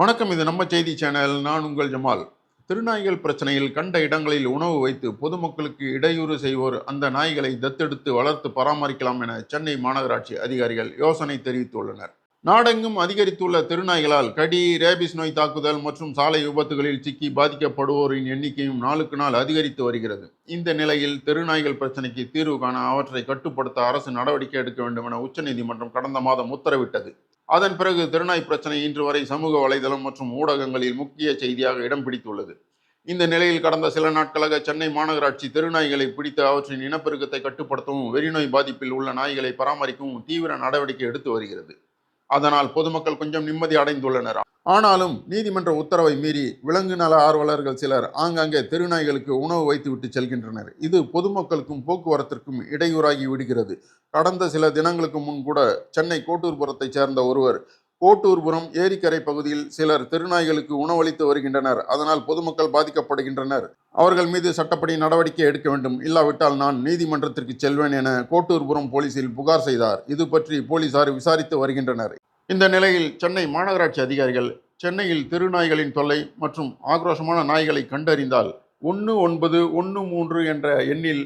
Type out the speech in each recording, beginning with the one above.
வணக்கம் இது நம்ம செய்தி சேனல். நான் உங்கள் ஜமால். திருநாய்கள் பிரச்சனையில் கண்ட இடங்களில் உணவு வைத்து பொதுமக்களுக்கு இடையூறு செய்வோர் அந்த நாய்களை தத்தெடுத்து வளர்த்து பராமரிக்கலாம் என சென்னை மாநகராட்சி அதிகாரிகள் யோசனை தெரிவித்துள்ளனர். நாடெங்கும் அதிகரித்துள்ள திருநாய்களால் கடி ரேபிஸ் நோய் தாக்குதல் மற்றும் சாலை விபத்துகளில் சிக்கி பாதிக்கப்படுவோரின் எண்ணிக்கையும் நாளுக்கு நாள் அதிகரித்து வருகிறது. இந்த நிலையில் தெருநாய்கள் பிரச்சனைக்கு தீர்வு காண அவற்றை கட்டுப்படுத்த அரசு நடவடிக்கை எடுக்க வேண்டும் என உச்சநீதிமன்றம் கடந்த மாதம் உத்தரவிட்டது. அதன் பிறகு திருநாய் பிரச்சனை இன்று வரை சமூக வலைதளம் மற்றும் ஊடகங்களில் முக்கிய செய்தியாக இடம் பிடித்துள்ளது. இந்த நிலையில் கடந்த சில நாட்களாக சென்னை மாநகராட்சி தெருநாய்களை பிடித்து அவற்றின் இனப்பெருக்கத்தை கட்டுப்படுத்தவும் வெறிநோய் பாதிப்பில் உள்ள நாய்களை பராமரிக்கவும் தீவிர நடவடிக்கை எடுத்து வருகிறது. அதனால் பொதுமக்கள் கொஞ்சம் நிம்மதி அடைந்துள்ளனர். ஆனாலும் நீதிமன்ற உத்தரவை மீறி விலங்கு நல ஆர்வலர்கள் சிலர் ஆங்காங்கே தெருநாய்களுக்கு உணவு வைத்துவிட்டு செல்கின்றனர். இது பொதுமக்களுக்கும் போக்குவரத்திற்கும் இடையூறாகி விடுகிறது. கடந்த சில தினங்களுக்கு முன் கூட சென்னை கோட்டூர்புரத்தைச் சேர்ந்த ஒருவர் கோட்டூர்புரம் ஏரிக்கரை பகுதியில் சிலர் தெருநாய்களுக்கு உணவளித்து வருகின்றனர். அதனால் பொதுமக்கள் பாதிக்கப்படுகின்றனர். அவர்கள் மீது சட்டப்படி நடவடிக்கை எடுக்க வேண்டும். இல்லாவிட்டால் நான் நீதிமன்றத்திற்கு செல்வேன் என கோட்டூர்புரம் போலீசில் புகார் செய்தார். இது பற்றி போலீசார் விசாரித்து வருகின்றனர். இந்த நிலையில் சென்னை மாநகராட்சி அதிகாரிகள் சென்னையில் தெருநாய்களின் தொல்லை மற்றும் ஆக்ரோஷமான நாய்களை கண்டறிந்தால் ஒன்று ஒன்பது ஒன்று மூன்று என்ற எண்ணில்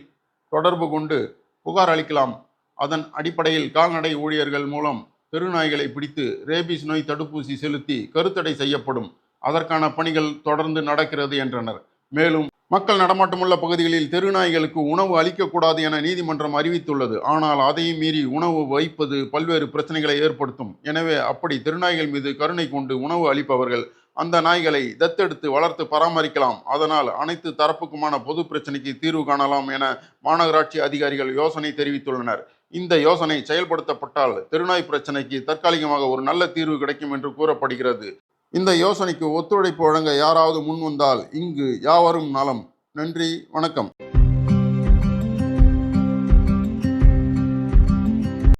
தொடர்பு கொண்டு புகார் அளிக்கலாம். அதன் அடிப்படையில் கால்நடை ஊழியர்கள் மூலம் தெருநாய்களை பிடித்து ரேபிஸ் நோய் தடுப்பூசி செலுத்தி கருத்தடை செய்யப்படும். அதற்கான பணிகள் தொடர்ந்து நடக்கிறது என்றனர். மேலும் மக்கள் நடமாட்டமுள்ள பகுதிகளில் தெருநாய்களுக்கு உணவு அளிக்கக்கூடாது என நீதிமன்றம் அறிவித்துள்ளது. ஆனால் அதையும் மீறி உணவு வைப்பது பல்வேறு பிரச்சனைகளை ஏற்படுத்தும். எனவே அப்படி தெருநாய்கள் மீது கருணை கொண்டு உணவு அளிப்பவர்கள் அந்த நாய்களை தத்தெடுத்து வளர்த்து பராமரிக்கலாம். அதனால் அனைத்து தரப்புக்குமான பொது பிரச்சனைக்கு தீர்வு காணலாம் என மாநகராட்சி அதிகாரிகள் யோசனை தெரிவித்துள்ளனர். இந்த யோசனை செயல்படுத்தப்பட்டால் தெருநாய் பிரச்சனைக்கு தற்காலிகமாக ஒரு நல்ல தீர்வு கிடைக்கும் என்று கூறப்படுகிறது. இந்த யோசனைக்கு ஒத்துழைப்பு வழங்க யாராவது முன் வந்தால் இங்கு யாவரும் நலம். நன்றி வணக்கம்.